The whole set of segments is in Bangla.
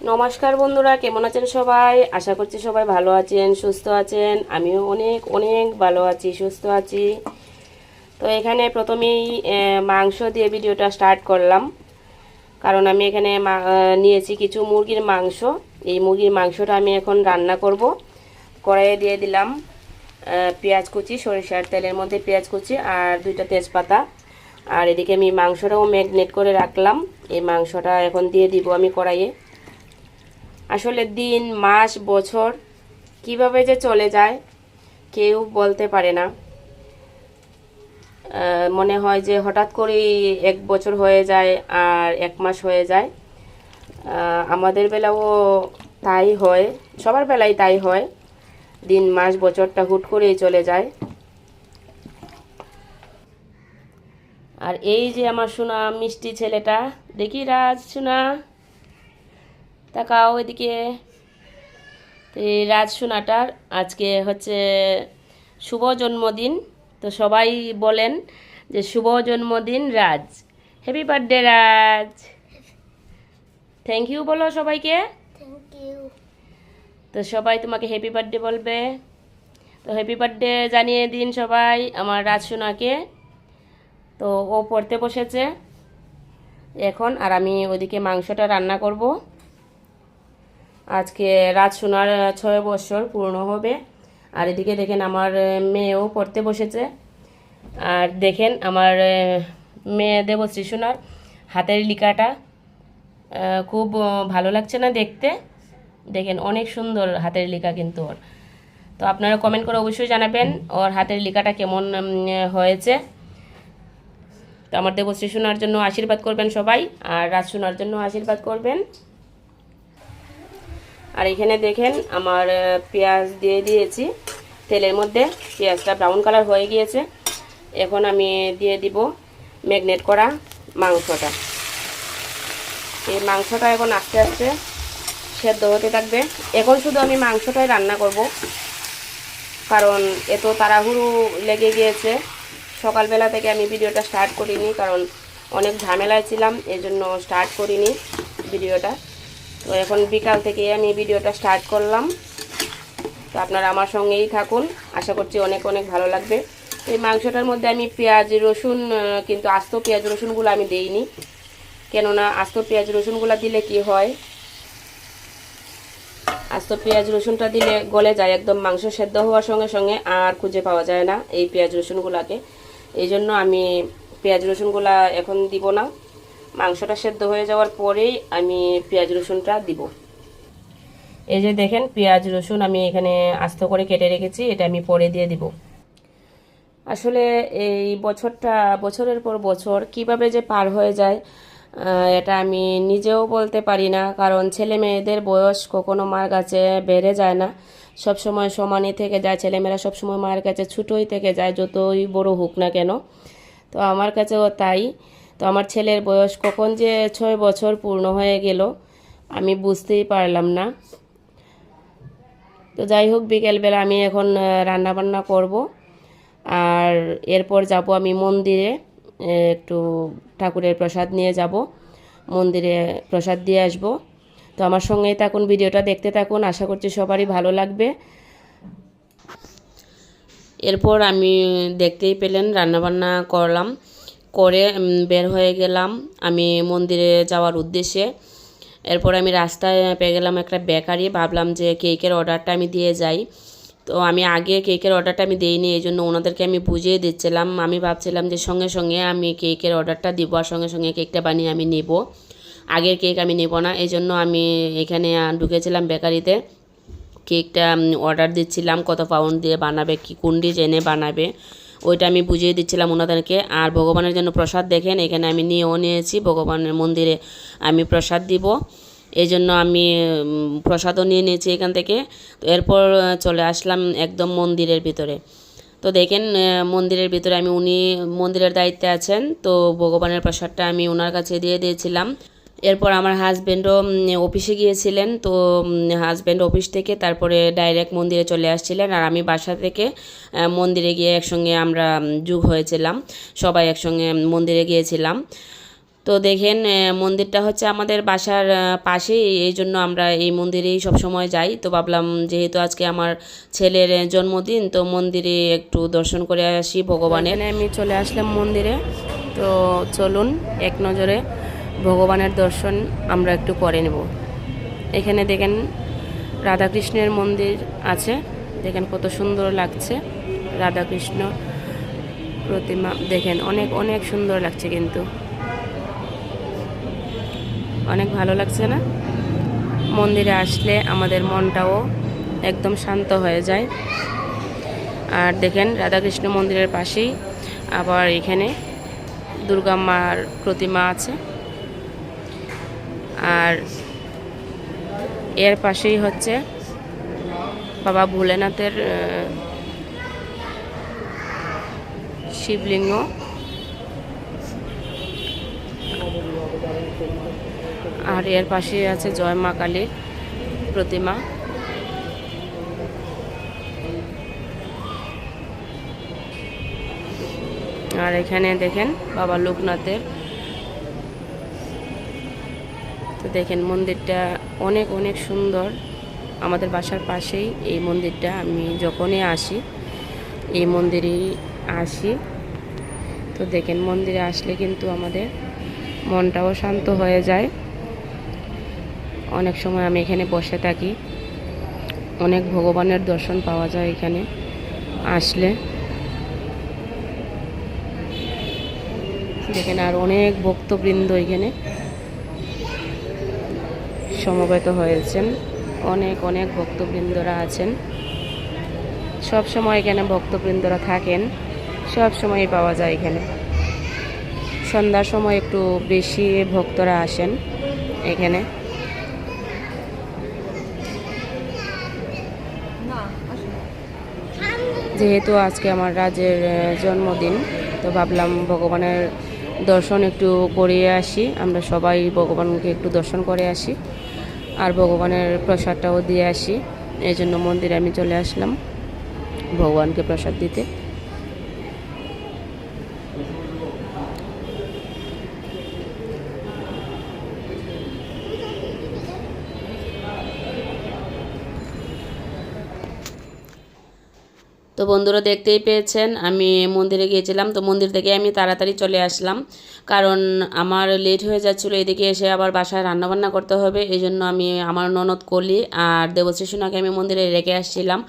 নমস্কার বন্ধুরা, কেমন আছেন সবাই? আশা করছি সবাই ভালো আছেন, সুস্থ আছেন। আমিও অনেক অনেক ভালো আছি, সুস্থ আছি। তো এখানে প্রথমেই মাংস দিয়ে ভিডিওটা স্টার্ট করলাম। কারণ আমি এখানে নিয়েছি কিছু মুরগির মাংস। এই মুরগির মাংসটা আমি এখন রান্না করব। কড়াইয়ে দিয়ে দিলাম পেঁয়াজ কুচি, সরিষার তেলের মধ্যে পেঁয়াজ কুচি আর দুইটা তেজপাতা। আর এদিকে আমি মাংসটাও ম্যাগনেট করে রাখলাম। এই মাংসটা এখন দিয়ে দিব আমি কড়াইয়ে। আসলে দিন, মাস, বছর কীভাবে যে চলে যায়, কেউ বলতে পারে না। মনে হয় যে হঠাৎ করেই এক বছর হয়ে যায় আর এক মাস হয়ে যায়। আমাদের বেলাও তাই হয়, সবার বেলায় তাই হয়। দিন, মাস, বছরটা হুট করেই চলে যায়। আর এই যে আমার সোনা মিষ্টি ছেলেটা, দেখি রাজ সোনা। তাকাও এদিকে। রাজ সোনাটার আজকে হচ্ছে শুভ জন্মদিন। তো সবাই বলেন যে শুভ জন্মদিন Raj. Happy birthday Raj. Thank you বলো সবাইকে। থ্যাংক ইউ তো সবাই তোমাকে হ্যাপি বার্থডে বলবে। তো হ্যাপি বার্থডে জানিয়ে দিন সবাই আমার রাজ সোনাকে। তো ও পড়তে বসেছে। এখন আর আমি ওইদিকে মাংসটা রান্না করব। আজকে রাত সোনার ছয় বছর পূর্ণ হবে। আর এদিকে দেখেন আমার মেয়েও পড়তে বসেছে। আর দেখেন আমার মেয়ে দেবশ্রী সোনার হাতের লিকাটা খুব ভালো লাগছে না দেখতে। দেখেন অনেক সুন্দর হাতের লেখা কিন্তু ওর। তো আপনারা কমেন্ট করে অবশ্যই জানাবেন ওর হাতের লেখাটা কেমন হয়েছে। তো আমার দেবশ্রী শোনার জন্য আশীর্বাদ করবেন সবাই, আর রাজ শোনার জন্য আশীর্বাদ করবেন। আর এখানে দেখেন আমার পেঁয়াজ দিয়ে দিয়েছি। তেলের মধ্যে পেঁয়াজটা ব্রাউন কালার হয়ে গিয়েছে। এখন আমি দিয়ে দিব ম্যাগনেট করা মাংসটা। এই মাংসটা এখন আস্তে আস্তে সেদ্ধ হতে থাকবে। এখন শুধু আমি মাংসটাই রান্না করব। কারণ এত তাড়াহুড়ো লেগে গিয়েছে। সকালবেলা থেকে আমি ভিডিওটা স্টার্ট করিনি, কারণ অনেক ঝামেলায় ছিলাম এই জন্য স্টার্ট করিনি ভিডিওটা। তো এখন বিকাল থেকে আমি ভিডিওটা স্টার্ট করলাম। তো আপনারা আমার সঙ্গেই থাকুন। আশা করছি অনেক অনেক ভালো লাগবে। এই মাংসটার মধ্যে আমি পেঁয়াজ, রসুন কিন্তু আস্ত পেঁয়াজ, রসুনগুলো আমি দেইনি। কেননা আস্ত পেঁয়াজ, রসুনগুলো দিলে কি হয়? আস্ত পেঁয়াজ, রসুনটা দিলে গলে যায় একদম মাংস সেদ্ধ হওয়ার সঙ্গে সঙ্গে, আর খুঁজে পাওয়া যায় না এই পেঁয়াজ, রসুনগুলাকে। এই জন্য আমি পেঁয়াজ, রসুনগুলা এখন দিব না। মাংসটা সেদ্ধ হয়ে যাওয়ার পরেই আমি পেঁয়াজ রসুনটা দিব। এই যে দেখেন, পেঁয়াজ রসুন আমি এখানে আস্ত করে কেটে রেখেছি, এটা আমি পরে দিয়ে দিব। আসলে এই বছরটা, বছরের পর বছর কীভাবে যে পার হয়ে যায় এটা আমি নিজেও বলতে পারি না, কারণ ছেলে মেয়েদের বয়স কখনো মার কাছে বেড়ে যায় না। সব সময় সমানই থেকে যায় ছেলেমেয়েরা সব সময় মায়ের কাছে ছোটোই থেকে যায়, যতই বড় হোক না কেন। তো আমার কাছেও তাই। তো আমার ছেলের বয়স কখন যে ছয় বছর পূর্ণ হয়ে গেল, আমি বুঝতেই পারলাম না। তো যাই হোক, বিকেলবেলা আমি এখন রান্না বান্না করব। আর এরপর যাব আমি মন্দিরে একটু ঠাকুরের প্রসাদ নিয়ে যাব। মন্দিরে প্রসাদ দিয়ে আসব। তো আমার সঙ্গেই থাকুন, ভিডিওটা দেখতে থাকুন। আশা করছি সবারই ভালো লাগবে। এরপর আমি দেখতেই পেলেন, রান্নাবান্না করলাম। করে বের হয়ে গেলাম আমি মন্দিরে যাওয়ার উদ্দেশ্যে। এরপর আমি রাস্তায় পেয়ে গেলাম একটা বেকারি, ভাবলাম যে কেকের অর্ডারটা আমি দিয়ে যাই। তো আমি আগে কেকের অর্ডারটা আমি দিইনি, এই জন্য ওনাদেরকে আমি বুঝিয়ে দিচ্ছিলাম। আমি ভাবছিলাম যে সঙ্গে সঙ্গে আমি কেকের অর্ডারটা দিব আর সঙ্গে সঙ্গে কেকটা বানিয়ে আমি নেব। আগের কেক আমি নেব না, এই জন্য আমি এখানে ঢুকেছিলাম বেকারিতে। কেকটা অর্ডার দিচ্ছিলাম, কত পাউন্ড দিয়ে বানাবে, কি কোন ডিজাইনে বানাবে। ওইটা আমি বুঝিয়ে দিচ্ছিলাম ওনাদেরকে। আর ভগবানের জন্য প্রসাদ দেখেন, এখানে আমি নিয়েও নিয়েছি, ভগবানের মন্দিরে আমি প্রসাদ দিব। এই জন্য আমি প্রসাদও নিয়ে নিয়েছি এখান থেকে। তো এরপর চলে আসলাম একদম মন্দিরের ভিতরে। তো দেখেন মন্দিরের ভিতরে আমি উনি মন্দিরের দায়িত্বে আছেন, তো ভগবানের প্রসাদটা আমি ওনার কাছে দিয়ে দিয়েছিলাম। এরপর আমার হাজব্যান্ডও অফিসে গিয়েছিলেন। তো হাজব্যান্ড অফিস থেকে তারপরে ডাইরেক্ট মন্দিরে চলে আসছিলেন আর আমি বাসা থেকে মন্দিরে গিয়ে একসঙ্গে আমরা যুগ হয়েছিলাম। সবাই একসঙ্গে মন্দিরে গিয়েছিলাম। তো দেখেন মন্দিরটা হচ্ছে আমাদের বাসার পাশেই। এই জন্য আমরা এই মন্দিরেই সব সময় যাই। তো ভাবলাম, যেহেতু আজকে আমার ছেলের জন্মদিন, তো মন্দিরে একটু দর্শন করে আসি ভগবানের। আমি চলে আসলাম মন্দিরে। তো চলুন, এক নজরে। ভগবানের দর্শন আমরা একটু করে নেব। এখানে দেখেন রাধাকৃষ্ণের মন্দির আছে। দেখেন কত সুন্দর লাগছে। রাধাকৃষ্ণ প্রতিমা দেখেন, অনেক অনেক সুন্দর লাগছে কিন্তু। অনেক ভালো লাগছে না? মন্দিরে আসলে আমাদের মনটাও একদম শান্ত হয়ে যায়। আর দেখেন রাধাকৃষ্ণ মন্দিরের পাশেই আবার এখানে দুর্গা মার প্রতিমা আছে। আর এর পাশেই হচ্ছে বাবা ভোলেনাথের শিবলিঙ্গ। আর এর পাশে আছে জয় মা কালীর প্রতিমা। আর এখানে দেখেন বাবা লোকনাথের তো দেখেন মন্দিরটা অনেক অনেক সুন্দর। আমাদের বাসার পাশেই এই মন্দিরটা। আমি যখনই আসি, এই মন্দিরেই আসি। তো দেখেন মন্দিরে আসলে কিন্তু আমাদের মনটাও শান্ত হয়ে যায়। অনেক সময় আমি এখানে বসে থাকি। অনেক ভগবানের দর্শন পাওয়া যায় এখানে আসলে। দেখেন আর অনেক ভক্তবৃন্দ এখানে। সমবেত হয়েছেন। অনেক অনেক ভক্তবৃন্দরা আছেন। সব সময় এখানে ভক্তবৃন্দরা থাকেন। সব সময় পাওয়া যায় এখানে। সন্ধ্যার সময় একটু বেশি ভক্তরা আসেন এখানে। যেহেতু আজকে আমার রাজের জন্মদিন, তো ভাবলাম ভগবানের দর্শন একটু করিয়ে আসি। আমরা সবাই ভগবানকে একটু দর্শন করে আসি। আর ভগবানের প্রসাদটাও দিয়ে আসি। এই জন্য মন্দিরে আমি চলে আসলাম। ভগবানকে প্রসাদ দিতে। তো বন্ধুরা দেখতেই পেয়েছেন, আমি মন্দিরে গিয়েছিলাম, তো মন্দির থেকে আমি তাড়াতাড়ি চলে আসলাম। কারণ আমার লেট হয়ে যাচ্ছিল, এদিকে এসে আবার বাসায় রান্নাবান্না করতে হবে, এই জন্য আমি আমার ননদ কলি আর দেবশ্রী সোনাকে আমি মন্দিরে রেখে আসছিলাম।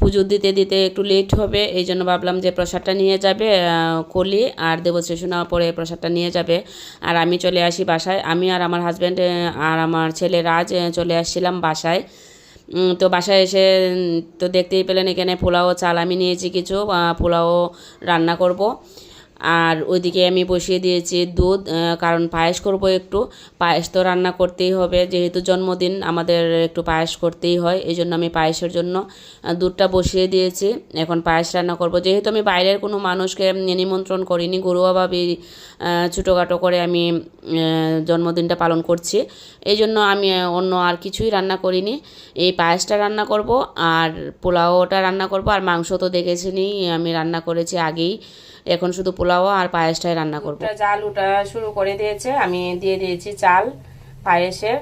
পুজো দিতে দিতে একটু লেট হবে, এই জন্য ভাবলাম যে প্রসাদটা নিয়ে যাবে কলি আর দেবশ্রী সোনা পরে প্রসাদটা নিয়ে যাবে। আর আমি চলে আসি বাসায়, আমি আর আমার হাজব্যান্ড আর আমার ছেলে রাজ চলে আসছিলাম বাসায়। তো বাসায় এসে তো দেখতেই পেলেন এখানে পোলাও চাল আমি নিয়েছি কিছু পোলাও রান্না করব। আর ওইদিকে আমি বসিয়ে দিয়েছি দুধ কারণ পায়েস করব একটু। পায়েস তো রান্না করতেই হবে যেহেতু জন্মদিন আমাদের একটু পায়েস করতেই হয় এই জন্য আমি পায়েসের জন্য দুধটা বসিয়ে দিয়েছি। এখন পায়েস রান্না করব। যেহেতু আমি বাইরের কোনো মানুষকে নিমন্ত্রণ করিনি ঘরোয়াভাবেই আহ, ছোটোখাটো করে আমি জন্মদিনটা পালন করছি। এই জন্য আমি অন্য আর কিছুই রান্না করিনি। এই পায়েসটা রান্না করব আর পোলাওটা রান্না করব আর মাংস তো দেখেছেনই আমি রান্না করেছি আগেই। এখন শুধু পোলাও আর পায়েসটাই রান্না করব। জাল ওটা শুরু করে দিয়েছে। আমি দিয়ে দিয়েছি চাল, পায়েসে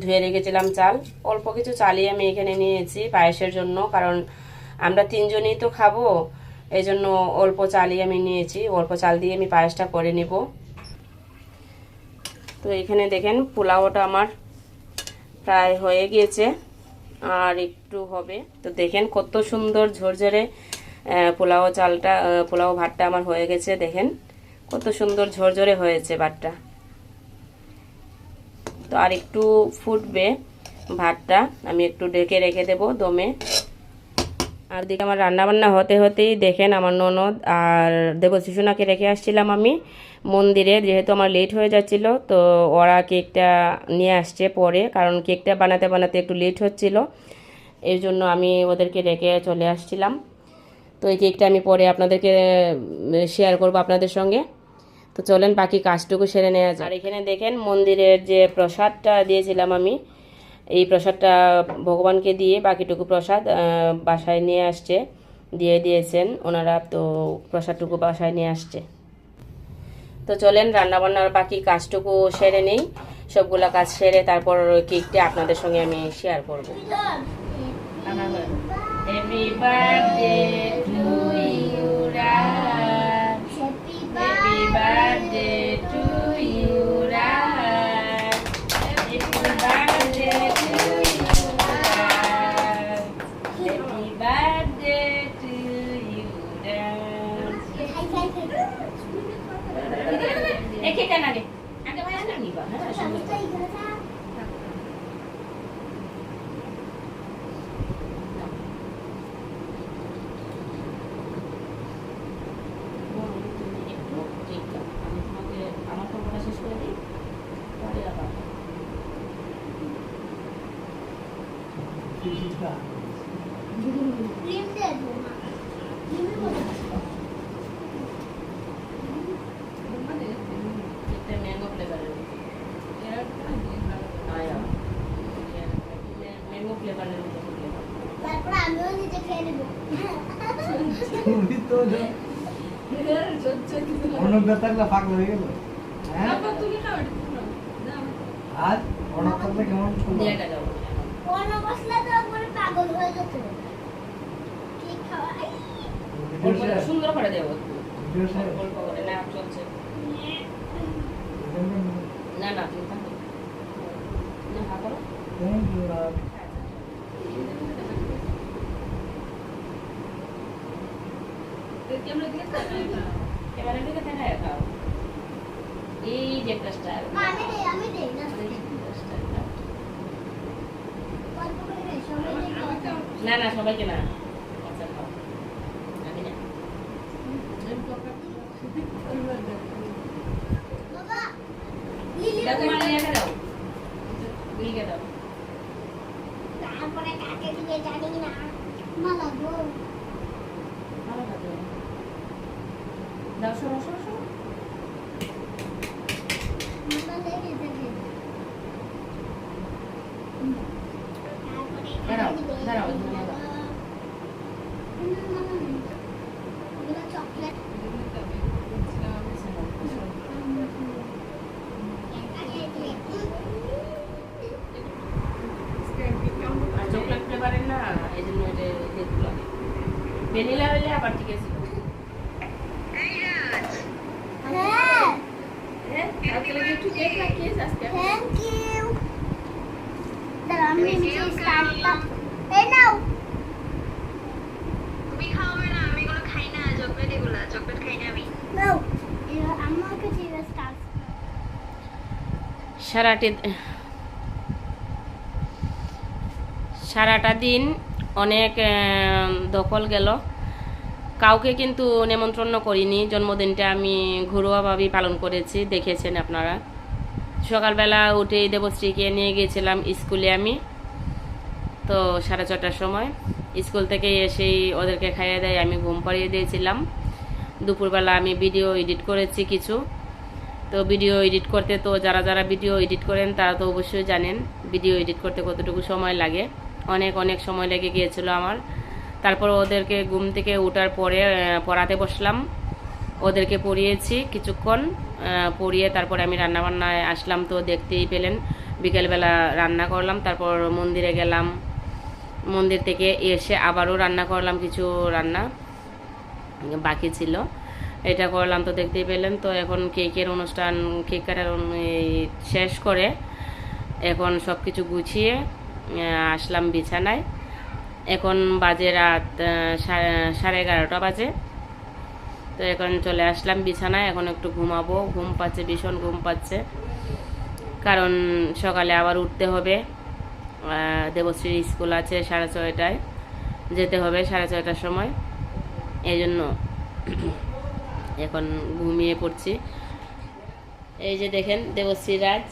ধুয়ে রেখেছিলাম চাল। অল্প কিছু চালই আমি এখানে নিয়েছি পায়েসের জন্য, কারণ আমরা তিনজনই তো খাব এই জন্য অল্প চালই আমি নিয়েছি। অল্প চাল দিয়ে আমি পায়েসটা করে নিব। তো এখানে দেখেন পোলাওটা আমার প্রায় হয়ে গিয়েছে, আর একটু হবে। তো দেখেন কত সুন্দর ঝরঝরে পোলাও চালটা পোলাও ভাতটা আমার হয়ে গেছে, দেখেন। কত সুন্দর ঝরঝরে হয়েছে ভাতটা। তো আর একটু ফুটবে ভাতটা, আমি একটু ডেকে রেখে দেব দমে। আর দিকে আমার রান্নাবান্না হতে হতেই দেখেন আমার ননদ আর দেবশিশুনাকে রেখে আসছিলাম আমি মন্দিরে, যেহেতু আমার লেট হয়ে যাচ্ছিল, তো ওরা কেকটা নিয়ে আসছে পরে, কারণ কেকটা বানাতে বানাতে একটু লেট হচ্ছিল। এই জন্য আমি ওদেরকে রেখে চলে আসছিলাম। তো এই কেকটা আমি পরে আপনাদেরকে শেয়ার করব আপনাদের সঙ্গে। তো চলেন বাকি কাজটুকু সেরে নেওয়া যায় আর এখানে দেখেন মন্দিরের যে প্রসাদটা দিয়েছিলাম আমি এই প্রসাদটা ভগবানকে দিয়ে বাকিটুকু প্রসাদ বাসায় নিয়ে আসছে দিয়ে দিয়েছেন ওনারা তো প্রসাদটুকু বাসায় নিয়ে আসছে। তো চলেন রান্নাবান্নার বাকি কাজটুকু সেরে নেই সবগুলা কাজ সেরে তারপর কেকটা আপনাদের সঙ্গে আমি শেয়ার করব। Happy birthday to you happy birthday to you happy birthday to you happy birthday to you একে কেন আগে? আগে ভাই না নিবা হ্যাঁ সুন্দর। একটু ঠিক আছে। আমি তোমাকে আমার পর্বটা শেষ করে দিই পরে আবার একটা ম্যাঙ্গো ফ্লেভারের ম্যাঙ্গো ফ্লেভারের মতো flavor। তারপর আমিও নিজে খেয়ে নেব তুমি তো অনজ্ঞা থাকলে পাগল হয়ে গেল আর অনক থাকলে করব? দিয়ে এটা দাও। কোনো মশলা তো একবারে পাগল হয়ে যেত কি খাওয়া আই! ভিডিও অল্প শেয়ার? সুন্দর করে দেবো। Video share? করে না চলছে। না না তুমি থাকো। না হা করো। Thank you, love. ক্যামেরার দিকে তাকায় খাও এই যে একটা স্টাইল আমি দেই আমি দেই না না না সবাইকে না আচ্ছা খাও আমি না বাবা লিলি দাও তোমার লিয়াকে দাও লিয়াকে দাও তারপরে কাকে দিয়ে জানি না মালা গো ভালো লাগে দাও সরো সরো সরো মালা লেগে থাকে তারপরে দাঁড়াও, এখানে দাও। হুম, মালা নেই। এগুলো চকলেট ফ্লেভারের না এই জন্য এটা ভ্যানিলা হলে আবার ঠিক আছে হ্যাঁ থ্যাংক থ্যাংক ইউ দাঁড়াও আমি নিচে স্টার্টটা এই নাও তুমি খাওয়াবে না আমি এগুলো খাই না চকলেট এগুলো চকলেট খাই না আমি নাও এবার আমাকে চিড়ে স্টার্ট সারাটি সারাটা দিন অনেক দখল গেল। কাউকে কিন্তু নেমন্ত্রণ করিনি। জন্মদিনটা আমি ঘরোয়াভাবেই পালন করেছি, দেখেছেন আপনারা। সকালবেলা উঠে দেবশ্রীকে নিয়ে গিয়েছিলাম স্কুলে আমি। তো সাড়ে ছটার সময় স্কুল থেকে এসেই ওদেরকে খাইয়ে দেয়, আমি ঘুম পাড়িয়ে দিয়েছিলাম। দুপুরবেলা আমি ভিডিও এডিট করেছি কিছু। তো ভিডিও এডিট করতে তো যারা যারা ভিডিও এডিট করেন, তারা তো অবশ্যই জানেন ভিডিও এডিট করতে কতটুকু সময় লাগে। অনেক অনেক সময় লেগে গিয়েছিল আমার। তারপর ওদেরকে ঘুম থেকে ওঠার পরে পড়াতে বসলাম। ওদেরকে পড়িয়েছি কিছুক্ষণ পড়িয়ে তারপরে আমি রান্নাবান্নায় আসলাম তো দেখতেই পেলেন। বিকেলবেলা রান্না করলাম, তারপর মন্দিরে গেলাম। মন্দির থেকে এসে আবারও রান্না করলাম কিছু রান্না বাকি ছিল। এটা করলাম তো দেখতেই পেলেন। তো এখন কেকের অনুষ্ঠান, কেক কাটার শেষ করে এখন সব কিছু গুছিয়ে আসলাম বিছানায়। এখন বাজে রাত সাড়ে এগারোটা বাজে। তো এখন চলে আসলাম বিছানায়, এখন একটু ঘুমাবো। ঘুম পাচ্ছে, ভীষণ ঘুম পাচ্ছে। কারণ সকালে আবার উঠতে হবে। দেবশ্রীর স্কুল আছে সাড়ে ছয়টায়। যেতে হবে সাড়ে ছয়টার সময়। এই জন্য এখন ঘুমিয়ে পড়ছি। এই যে দেখেন, দেবশ্রী রাজ।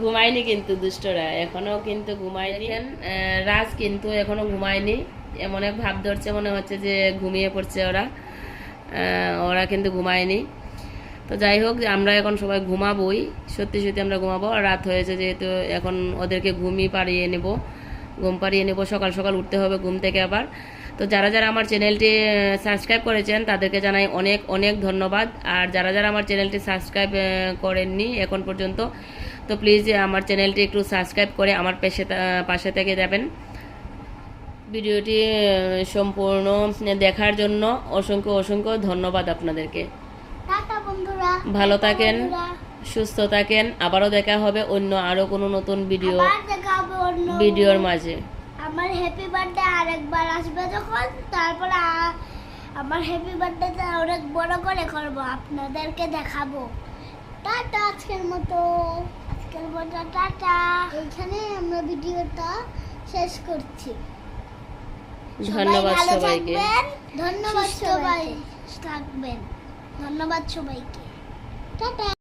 ঘুমায়নি কিন্তু দুষ্টরা, এখনও কিন্তু ঘুমায়নি। রাজ কিন্তু এখনও ঘুমায়নি। এমন এক ভাব ধরছে মনে হচ্ছে যে ঘুমিয়ে পড়ছে ওরা। ওরা কিন্তু ঘুমায়নি। তো যাই হোক, আমরা এখন সবাই ঘুমাবোই। সত্যি সত্যি আমরা ঘুমাবো। রাত হয়েছে যেহেতু এখন ওদেরকে ঘুমিয়ে পাড়িয়ে নেব। ঘুম পাড়িয়ে নেব। সকাল সকাল উঠতে হবে ঘুম থেকে আবার। তো যারা যারা আমার চ্যানেলটি সাবস্ক্রাইব করেছেন তাদেরকে জানাই অনেক অনেক ধন্যবাদ। আর যারা যারা আমার চ্যানেলটি সাবস্ক্রাইব করেননি এখন পর্যন্ত তো প্লিজ আমার চ্যানেলটি একটু সাবস্ক্রাইব করে আমার পেশে পাশে থেকে যাবেন। ভিডিওটি সম্পূর্ণ দেখার জন্য অসংখ্য অসংখ্য ধন্যবাদ আপনাদেরকে। ভালো থাকেন সুস্থ থাকেন। আবারও দেখা হবে অন্য আরও কোনো নতুন ভিডিও ভিডিওর মাঝে। আমার হ্যাপি বার্থডে আরেকবার আসবে যখন তারপর আমার হ্যাপি বার্থডেটা অনেক বড় করে করব আপনাদেরকে দেখাবো। টাটা আজকের মতো। আজকের মতো টাটা। এইখানে আমরা ভিডিওটা শেষ করছি। ধন্যবাদ ভালো সবাইকে। থাকবেন, ধন্যবাদ সবাই। থাকবেন। ধন্যবাদ সবাইকে। টাটা।